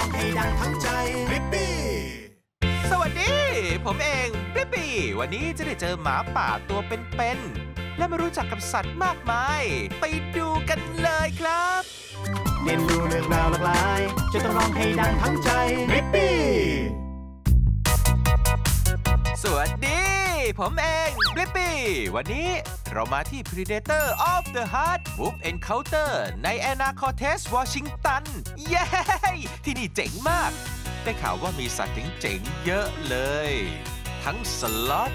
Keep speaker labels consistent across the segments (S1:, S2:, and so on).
S1: ร้องให้ดังทั้งใจริปปี้
S2: สวัสดี ผมเองปิ๊ปปี้วันนี้จะได้เจอหมาป่าตัวเป็นๆและมารู้จักกับสัตว์มากมาย ไปดูกันเลยครับ
S1: เรียนรู้เรื่องราวหลากหลาย จะต้องร้องให้ดังทั้งใจริปปี้
S2: สวัสดี ผมเองปิ๊ปปี้ วันนี้เรามาที่ Predator of the Heart Wolf Encounter ใน Anacortes Washington เย้ ที่นี่เจ๋งมาก ได้ข่าวว่ามีสัตว์เจ๋งๆ เยอะเลย ทั้งสล็อต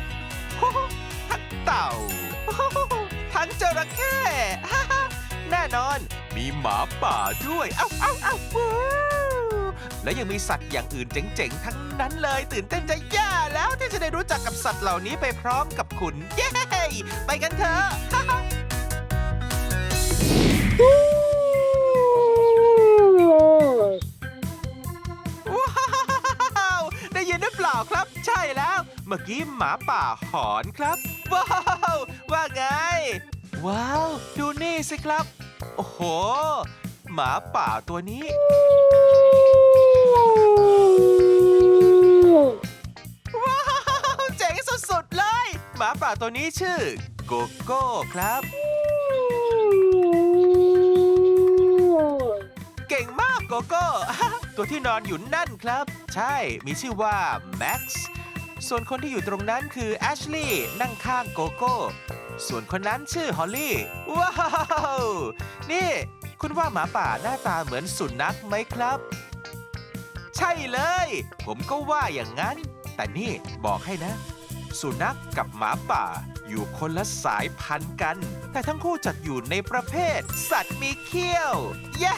S2: ทั้งเต่า ทั้งจระเข้แน่นอน มีหมาป่าด้วย เอ้าเอ้าเอ้า และยังมีสัตว์อย่างอื่นเจ๋งๆ ทั้งนั้นเลย ตื่นเต้นจะแย่แล้วที่จะได้รู้จักกับสัตว์เหล่านี้ไปพร้อมกับคุณ เย้ ไปกันเถอะ ว้าว ได้ยินหรือเปล่าครับ ใช่แล้ว เมื่อกี้หมาป่าหอนครับ ว้าว ว่าไง ว้าว ดูนี่สิครับ โอ้โห หมาป่าตัวนี้ ว้าวเจ๋งสุดๆเลย หมาป่าตัวนี้ชื่อโกโก้ครับ เก่งมากโกโก้ ตัวที่นอนอยู่นั่นครับ ใช่มีชื่อว่าแม็กซ์ส่วนคนที่อยู่ตรงนั้นคือแอชลีย์นั่งข้างโกโก้ ส่วนคนนั้นชื่อฮอลลี่ ว้าว นี่ คุณว่าหมาป่าหน้าตาเหมือนสุนัขไหมครับ ใช่เลย ผมก็ว่าอย่างนั้น แต่นี่บอกให้นะ สุนัขกับหมาป่า อยู่คนละสายพันธุ์กัน แต่ทั้งคู่จัดอยู่ในประเภท สัตว์มีเขี้ยว เย้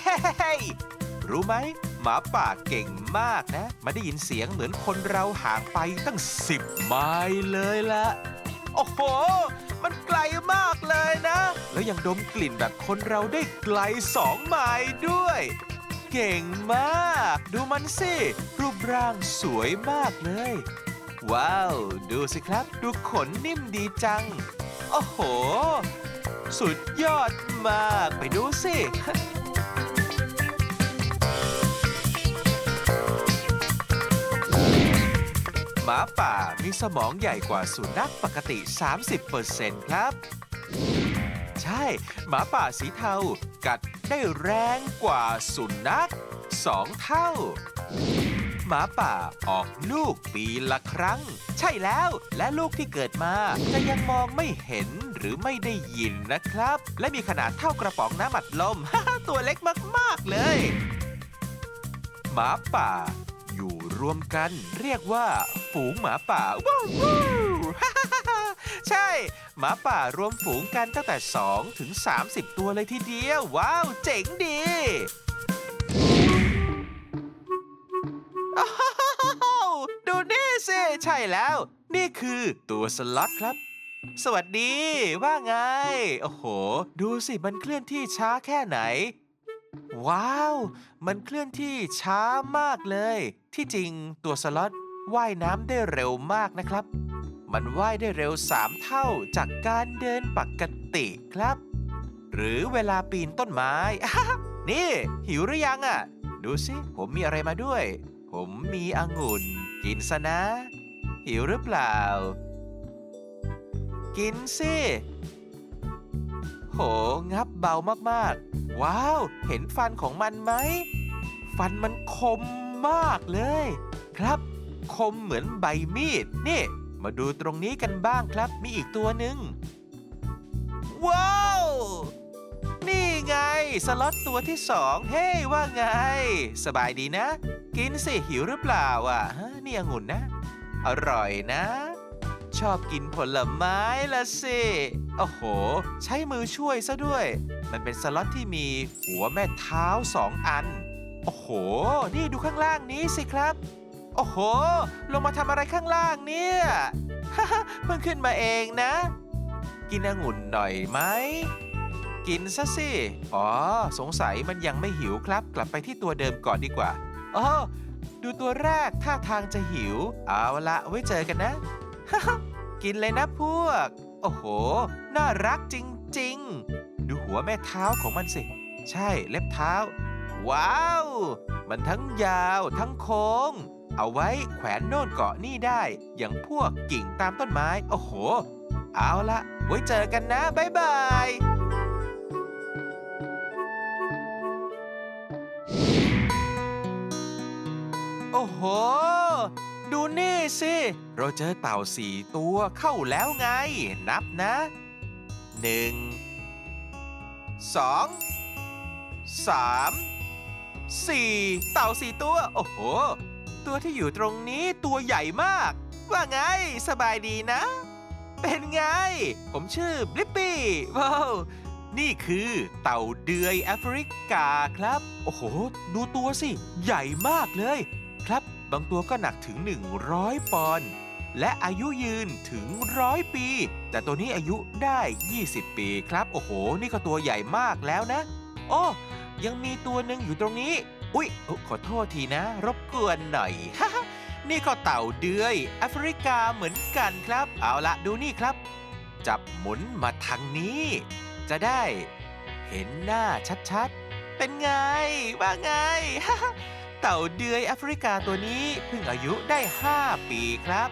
S2: รู้ไหมหมาป่าเก่งมากนะมาได้ยินเสียงเหมือนคนเราห่างไปตั้งสิบไมล์เลยละโอ้โห มันไกลมากเลยนะ แล้วยังดมกลิ่นแบบคนเราได้ไกลสองไมล์ด้วย เก่งมาก ดูมันสิ รูปร่างสวยมากเลย ว้าว ดูสิครับ ดูขนนิ่มดีจัง โอ้โห สุดยอดมาก ไปดูสิ หมาป่ามีสมองใหญ่กว่าสุนัขปกติ 30%ครับ ใช่ หมาป่าสีเทา กัด ได้แรงกว่าสุนัขสองเท่า หมาป่าออกลูกปีละครั้ง ใช่แล้วและลูกที่เกิดมาจะยังมองไม่เห็นหรือไม่ได้ยินนะครับ และมีขนาดเท่ากระป๋องน้ำอัดลม ตัวเล็กมาก ๆ เลย หมาป่า อยู่รวมกันเรียกว่า ฝูงหมาป่าว้าวว้าว ใช่ หมาป่ารวมฝูงกันตั้งแต่ 2 ถึง 30 ตัวเลยทีเดียว ว้าว เจ๋งดีอ้าวดูนี่สิใช่แล้ว นี่คือตัวสล็อตครับ สวัสดี ว่าไง โอ้โห ดูสิ มันเคลื่อนที่ช้าแค่ไหน ว้าว มันเคลื่อนที่ช้ามากเลย ที่จริงตัวสล็อตว่ายน้ำได้เร็วมากนะครับ มันว่ายได้เร็ว 3 เท่าจากการเดินปกติครับ หรือเวลาปีนต้นไม้ นี่ หิวหรือยังอะ่ะ ดูสิ ผมมีอะไรมาด้วย ผมมีองุ่น กินซะนะ หิวหรือเปล่า กินสิ โห งับเบามากๆ ว้าว เห็นฟันของมันไหม ฟันมันคมมากเลย ครับ คมเหมือนใบมีด นี่ มาดูตรงนี้กันบ้างครับ มีอีกตัวหนึ่ง ว้าว นี่ไง สล็อตตัวที่สองเฮ้ยว่าไง สบายดีนะ กินสิหิวหรือเปล่าอะฮะนี่องุ่นนะ อร่อยนะ ชอบกินผลไม้ละสิ โอ้โห ใช้มือช่วยซะด้วย มันเป็นสล็อตที่มีหัวแม่เท้าสองอัน โอ้โห นี่ดูข้างล่างนี้สิครับ โอ้โห ลงมาทำอะไรข้างล่างเนี่ย เพิ่งขึ้นมาเองนะ กินองุ่นหน่อยไหม กินซะสิ อ๋อ สงสัยมันยังไม่หิวครับ กลับไปที่ตัวเดิมก่อนดีกว่าอ๋อดูตัวแรกท่าทางจะหิว เอาละไว้เจอกันนะ กินเลยนะพวก โอ้โห น่ารักจริง ๆ ดูหัวแม่เท้าของมันสิ ใช่เล็บเท้า ว้าว มันทั้งยาวทั้งโค้ง เอาไว้แขวนโน่นเกาะนี่ได้ อย่างพวกกิ่งตามต้นไม้ โอ้โห เอาละไว้เจอกันนะบ๊ายบายโอ้โห ดูนี่สิ เราเจอเต่าสี่ตัวเข้าแล้วไง นับนะหนึ่งสองสามสี่เต่าสี่ตัว โอ้โห ตัวที่อยู่ตรงนี้ตัวใหญ่มาก ว่าไงสบายดีนะ เป็นไง ผมชื่อบลิปปี้ว้าวนี่คือเต่าเดือยแอฟริกาครับ โอ้โห ดูตัวสิ ใหญ่มากเลย ครับ บางตัวก็หนักถึง 100 ปอนด์และอายุยืนถึงร้อยปี แต่ตัวนี้อายุได้ 20 ปีครับ โอ้โห นี่ก็ตัวใหญ่มากแล้วนะ โอ้ ยังมีตัวหนึ่งอยู่ตรงนี้ อุ๊ย ขอโทษทีนะ รบกวนหน่อย นี่ก็เต่าเดือยแอฟริกาเหมือนกันครับ เอาละดูนี่ครับ จับหมุนมาทางนี้ จะได้เห็นหน้าชัดๆ เป็นไง ว่าไง เต่าเดือยแอฟริกาตัวนี้เพิ่งอายุได้ 5 ปีครับ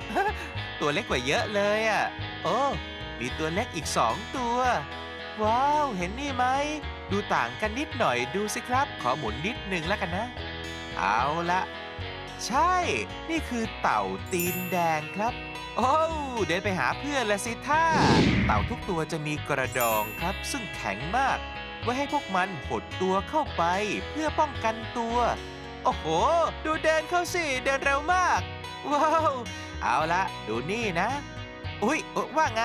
S2: ตัวเล็กกว่าเยอะเลยอะ โอ้ มีตัวเล็กอีก2ตัว ว้าว เห็นนี่ไหม ดูต่างกันนิดหน่อยดูสิครับ ขอหมุนนิดนึงแล้วกันนะ เอาละใช่ นี่คือเต่าตีนแดงครับ โอ้เดินไปหาเพื่อนละสิท่า เต่าทุกตัวจะมีกระดองครับ ซึ่งแข็งมาก ไว้ให้พวกมันหดตัวเข้าไปเพื่อป้องกันตัว โอ้โห ดูเดินเข้าสิ เดินเร็วมาก ว้าว เอาละดูนี่นะ อุ๊ยว่าไง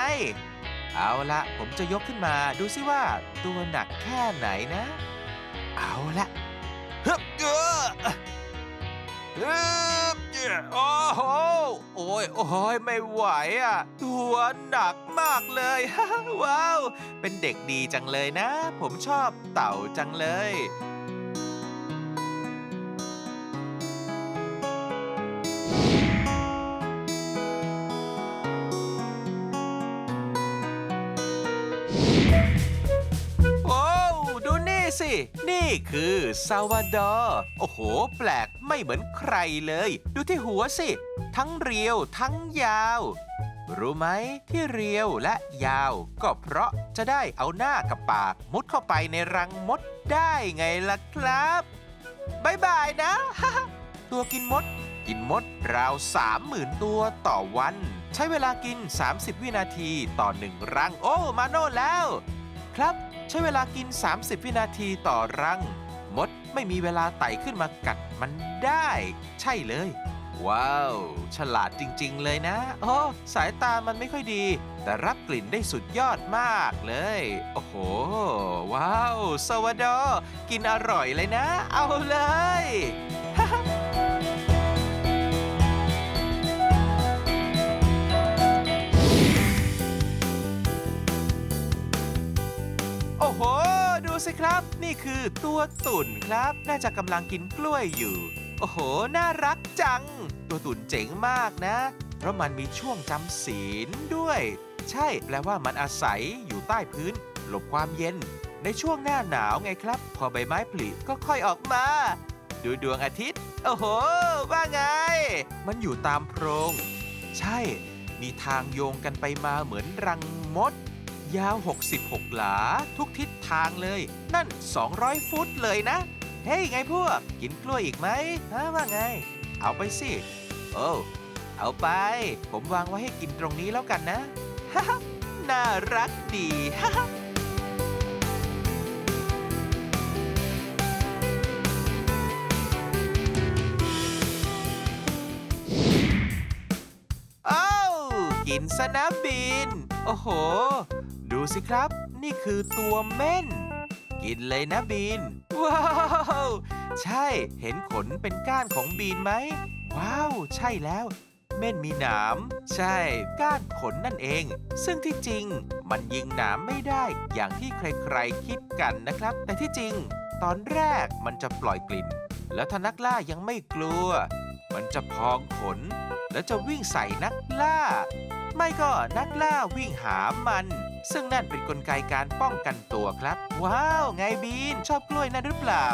S2: เอาละผมจะยกขึ้นมาดูสิว่าตัวหนักแค่ไหนนะ เอาละฮึบเออฮึบเอ้อโอ้โหโอ้ยโอ้ยไม่ไหวอะ ตัวหนักมากเลย ว้าว เป็นเด็กดีจังเลยนะ ผมชอบเต่าจังเลย สิ นี่คือซาวาดอร์โอ้โห แปลกไม่เหมือนใครเลย ดูที่หัวสิ ทั้งเรียวทั้งยาว รู้ไหมที่เรียวและยาว ก็เพราะจะได้เอาหน้ากับปากมุดเข้าไปในรังมดได้ไงล่ะครับบายบายนะ ตัวกินมด กินมดราว30,000 ตัวต่อวัน ใช้เวลากิน 30 วินาทีต่อหนึ่งรัง โอ้ มาโน่แล้ว ครับ ใช้เวลากิน 30 วินาทีต่อรัง มดไม่มีเวลาไต่ขึ้นมากัดมันได้ ใช่เลย ว้าว ฉลาดจริงๆเลยนะโอ้สายตามันไม่ค่อยดี แต่รับกลิ่นได้สุดยอดมากเลย โอ้โห ว้าวสวัสดอกินอร่อยเลยนะ เอาเลย สิครับ นี่คือตัวตุ่นครับ น่าจะกำลังกินกล้วยอยู่ โอ้โห น่ารักจัง ตัวตุ่นเจ๋งมากนะ เพราะมันมีช่วงจำศีลด้วย ใช่ แปลว่ามันอาศัยอยู่ใต้พื้น หลบความเย็น ในช่วงหน้าหนาวไงครับ พอใบไม้ผลิก็ค่อยออกมา ดูดวงอาทิตย์ โอ้โห ว่าไง มันอยู่ตามโพรง ใช่ มีทางโยงกันไปมาเหมือนรังมด ยาว 66 หลา ทุกทิศทางเลย นั่น 200 ฟุตเลยนะ เฮ้ยไงพวก กินกล้วยอีกไหมฮะว่าไง เอาไปสิ โอ้เอาไป ผมวางไว้ให้กินตรงนี้แล้วกันนะฮ่าฮน่ารักดีฮ่าฮ่าเอ้ากินสนะบิน โอ้โห ดูสิครับ นี่คือตัวเม่น กินเลยนะบีน ว้าว ใช่เห็นขนเป็นก้านของบีนไหม ว้าว ใช่แล้วเม่นมีหนาม ใช่ ก้านขนนั่นเอง ซึ่งที่จริง มันยิงหนามไม่ได้อย่างที่ใครๆคิดกันนะครับ แต่ที่จริง ตอนแรกมันจะปล่อยกลิ่น แล้วถ้านักล่ายังไม่กลัว มันจะพองขน แล้วจะวิ่งใส่นักล่า ไม่ก็นักล่าวิ่งหามัน ซึ่งนั่นเป็นนกลไกการป้องกันตัวครับ ว้าว ไงบีน ชอบกล้วยนั่นหรือเปล่า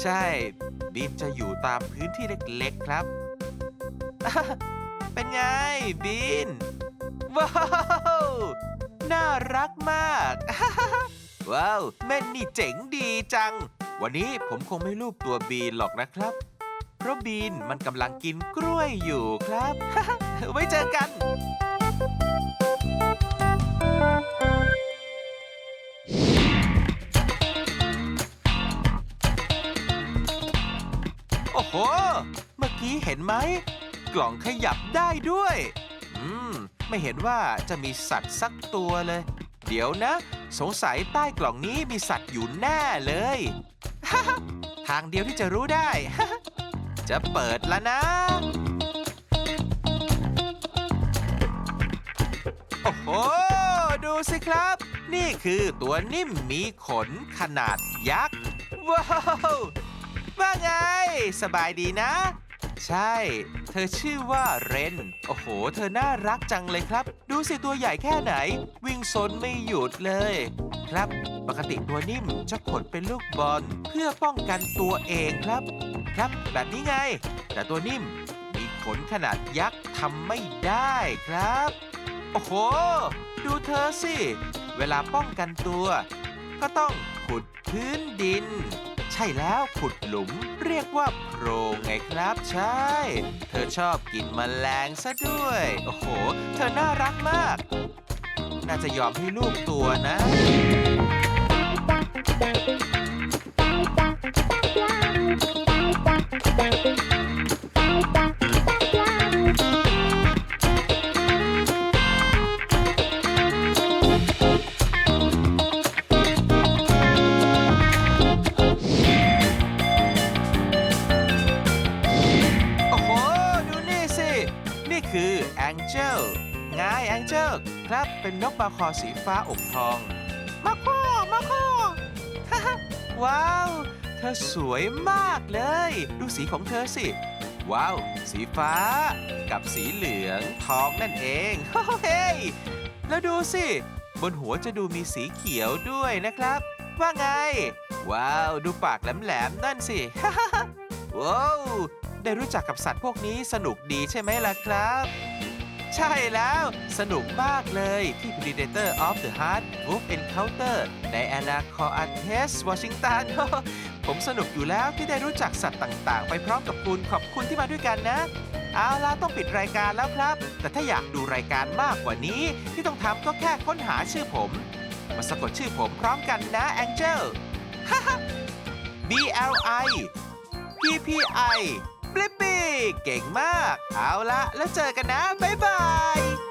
S2: ใช่ บีนจะอยู่ตามพื้นที่เล็กๆครับ เป็นไงบีน ว้าวน่ารักมาก ว้าว แม่นนี่เจ๋งดีจัง วันนี้ผมคงไม่รูปตัวบีนหรอกนะครับ เพราะบีนมันกำลังกินกล้วยอยู่ครับ ไว้เจอกัน โอ้โห เมื่อกี้เห็นไหม กล่องขยับได้ด้วย อืม ไม่เห็นว่าจะมีสัตว์สักตัวเลย เดี๋ยวนะ สงสัยใต้กล่องนี้มีสัตว์อยู่แน่เลย ทางเดียวที่จะรู้ได้ จะเปิดแล้วนะ โอ้โห ดูสิครับ นี่คือตัวนิ่มมีขนขนาดยักษ์ ว้าว ว่าไง สบายดีนะ ใช่ เธอชื่อว่าเรน โอ้โห เธอน่ารักจังเลยครับ ดูสิตัวใหญ่แค่ไหน วิ่งซนไม่หยุดเลย ครับ ปกติตัวนิ่มจะขนเป็นลูกบอลเพื่อป้องกันตัวเองครับ ครับ แบบนี้ไง แต่ตัวนิ่มมีขนขนาดยักษ์ทำไม่ได้ครับ โอ้โห ดูเธอสิ เวลาป้องกันตัว ก็ต้องขุดพื้นดิน ใช่แล้วขุดหลุมเรียกว่าโพรงไงครับ ใช่ เธอชอบกินแมลงซะด้วย โอ้โห เธอน่ารักมาก น่าจะยอมให้ลูกตัวนะ โอ้โห ดูนี่สิ นี่คือแองเจลไงแองเจลครับเป็นนกปลาคอสีฟ้าอกทอง มาโคมาโคว้าว เธอสวยมากเลย ดูสีของเธอสิ ว้าว สีฟ้า กับสีเหลืองทองนั่นเองเฮ้ยแล้วดูสิ บนหัวจะดูมีสีเขียวด้วยนะครับ ว่าไง ว้าว ดูปากแหลมๆนั่นสิว้าวได้รู้จักกับสัตว์พวกนี้สนุกดีใช่ไหมล่ะครับ ใช่แล้วสนุกมากเลยที่ Predator of the Heart Wolf Encounter ใน Anacortes Washington ผมสนุกอยู่แล้วที่ได้รู้จักสัตว์ต่างๆ ไปพร้อมกับคุณขอบคุณที่มาด้วยกันนะ เอาล่ะต้องปิดรายการแล้วครับ แต่ถ้าอยากดูรายการมากกว่านี้ ที่ต้องทำก็แค่ค้นหาชื่อผม มาสะกดชื่อผมพร้อมกันนะ Angel B L I P P I บลิปปี้เก่งมาก เอาละแล้วเจอกันนะ บ๊ายบาย